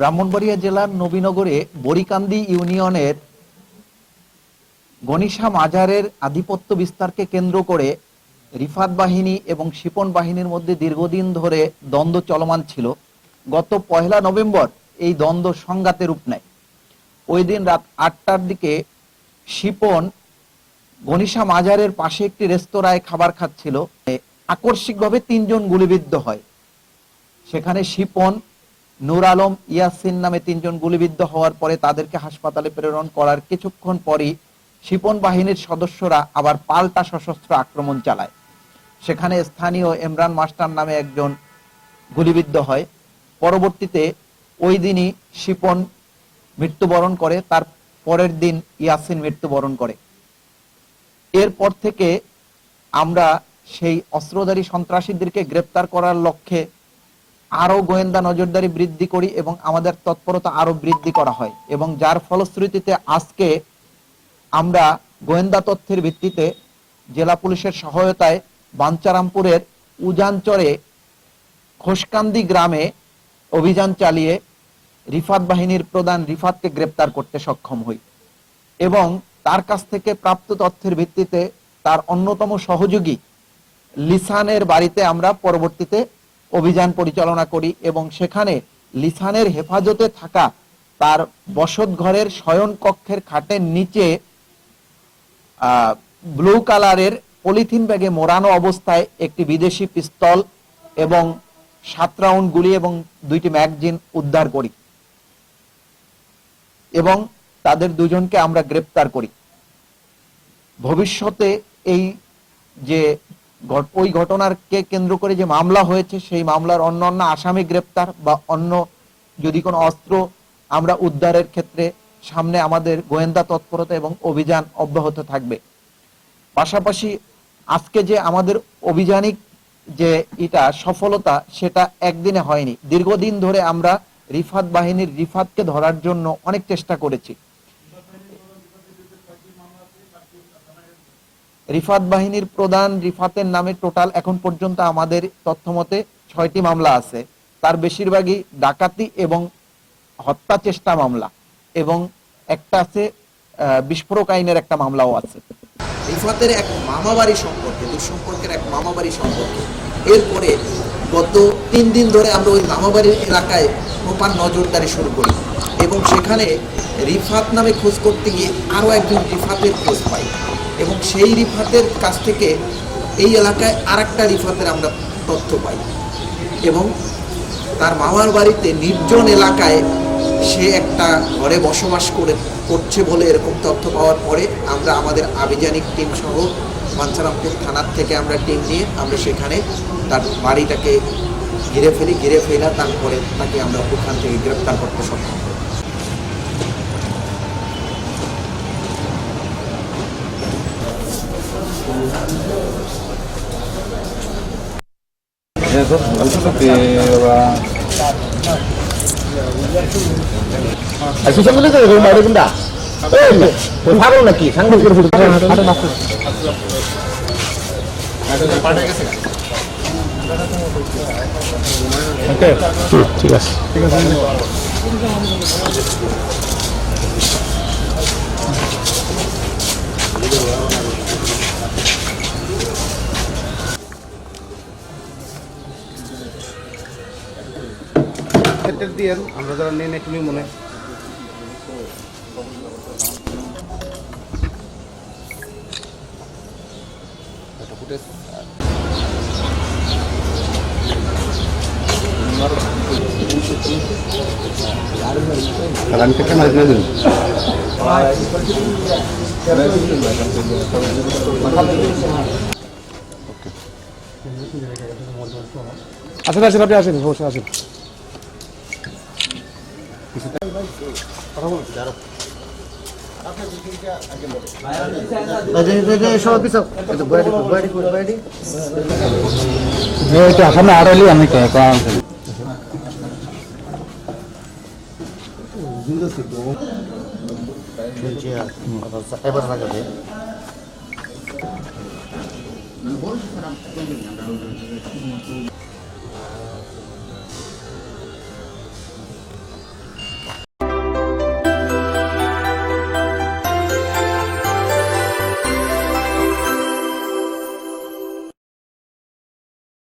ব্রাহ্মণবাড়িয়া জেলার নবীনগরে বরিকান্দি ইউনিয়নের গনিশা মাজারের আধিপত্য বিস্তারকে কেন্দ্র করে রিফাত বাহিনী এবং শিপন বাহিনীর মধ্যে দীর্ঘদিন ধরে দ্বন্দ্ব চলমান ছিল। গত পয়লা নভেম্বর এই দ্বন্দ্ব সংঘাতে রূপ নেয়। ওই দিন রাত আটটার দিকে শিপন গনিশা মাজারের পাশে একটি রেস্তোরাঁয় খাবার খাচ্ছিল। আকস্মিকভাবে তিনজন গুলিবিদ্ধ হয়। সেখানে শিপন নূর আলম, ইয়াসিন নামে তিনজন গুলিবিদ্ধ হওয়ার পরে তাদেরকে হাসপাতালে প্রেরণ করার কিছুক্ষণ পরই শিপন বাহিনীর সদস্যরা আবার পাল্টা সশস্ত্র আক্রমণ চালায়। সেখানে স্থানীয় ইমরান মাস্টার নামে একজন গুলিবিদ্ধ হয়। পরবর্তীতে ওই দিনই শিপন মৃত্যুবরণ করে, তার পরের দিন ইয়াসিন মৃত্যুবরণ করে। এরপর থেকে আমরা সেই অস্ত্রধারী সন্ত্রাসীদেরকে গ্রেপ্তার করার লক্ষ্যে আরও গোয়েন্দা নজরদারি বৃদ্ধি করি এবং আমাদের তৎপরতা আরও বৃদ্ধি করা হয় এবং যার ফলশ্রুতিতে আজকে আমরা গোয়েন্দা তথ্যের ভিত্তিতে জেলা পুলিশের সহায়তায় বাঞ্চারামপুরের উজানচরে খোসকান্দি গ্রামে অভিযান চালিয়ে রিফাত বাহিনীর প্রধান রিফাতকে গ্রেপ্তার করতে সক্ষম হই এবং তার কাছ থেকে প্রাপ্ত তথ্যের ভিত্তিতে তার অন্যতম সহযোগী লিসানের বাড়িতে আমরা পরবর্তীতে অভিযান পরিচালনা করি এবং সেখানে লিসানের হেফাজতে থাকা তার বসত ঘরের শয়ন কক্ষের খাটের নিচে ব্লু কালারের পলিথিন ব্যাগে মোড়ানো অবস্থায় একটি বিদেশি পিস্তল এবং সাত রাউন্ড গুলি এবং দুইটি ম্যাগজিন উদ্ধার করি এবং তাদের দুজনকে আমরা গ্রেপ্তার করি। ভবিষ্যতে এই যে ওই ঘটনার কে কেন্দ্র করে যে মামলা হয়েছে, সেই মামলার অন্য অন্য আসামি গ্রেপ্তার বা অন্য যদি কোনো অস্ত্র আমরা উদ্ধারের ক্ষেত্রে সামনে আমাদের গোয়েন্দা তৎপরতা এবং অভিযান অব্যাহত থাকবে। পাশাপাশি আজকে যে আমাদের অভিযানিক যে এটা সফলতা, সেটা একদিনে হয়নি। দীর্ঘদিন ধরে আমরা রিফাত বাহিনীর রিফাতকে ধরার জন্য অনেক চেষ্টা করেছি। রিফাত বাহিনীর প্রধান রিফাতের নামে টোটাল এখন পর্যন্ত আমাদের তথ্য মতে ছয়টি মামলা আছে। তার বেশিরভাগই ডাকাতি এবং হত্যা চেষ্টা মামলা এবং একটা আছে বিস্ফোরক আইনের একটা মামলাও আছে। রিফাতের এক মামাবাড়ি সম্পর্কে, দুঃসম্পর্কের এক মামাবাড়ি সম্পর্কে। এরপরে গত তিন দিন ধরে আমরা ওই মামাবাড়ির এলাকায় প্রপার নজরদারি শুরু করি এবং সেখানে রিফাত নামে খোঁজ করতে গিয়ে আরও একজন রিফাতের খোঁজ পাই। এবং সেই রিফাতের কাছ থেকে এই এলাকায় আর একটা রিফাতের আমরা তথ্য পাই। এবং তার মামার বাড়িতে নির্জন এলাকায় সে একটা ঘরে বসবাস করে, করছে বলে এরকম তথ্য পাওয়ার পরে আমরা আমাদের আভিযানিক টিম সহ বাঞ্ছারামপুর থানার থেকে আমরা টিম নিয়ে আমরা সেখানে তার বাড়িটাকে ঘিরে ফেলি, ঘিরে ফেলা, তারপরে তাকে আমরা ওখান থেকে গ্রেপ্তার করতে সক্ষম 그래서 소속대와 아, 시청 끝에서 그런 말을 준다. 그 화로 넣기, 상금 그릇으로 화로 넣고. 오케이, 찍었어. 찍었어. ক্ষেত্রে দিয়ে আমরা যারা নেই নেই তুমি মনে আমি থেকে মারি দিয়ে দিন আসেন আসেন আপনি আসেন আসেন। সামনে আড়াইলি আমি কম এবার লাগাবে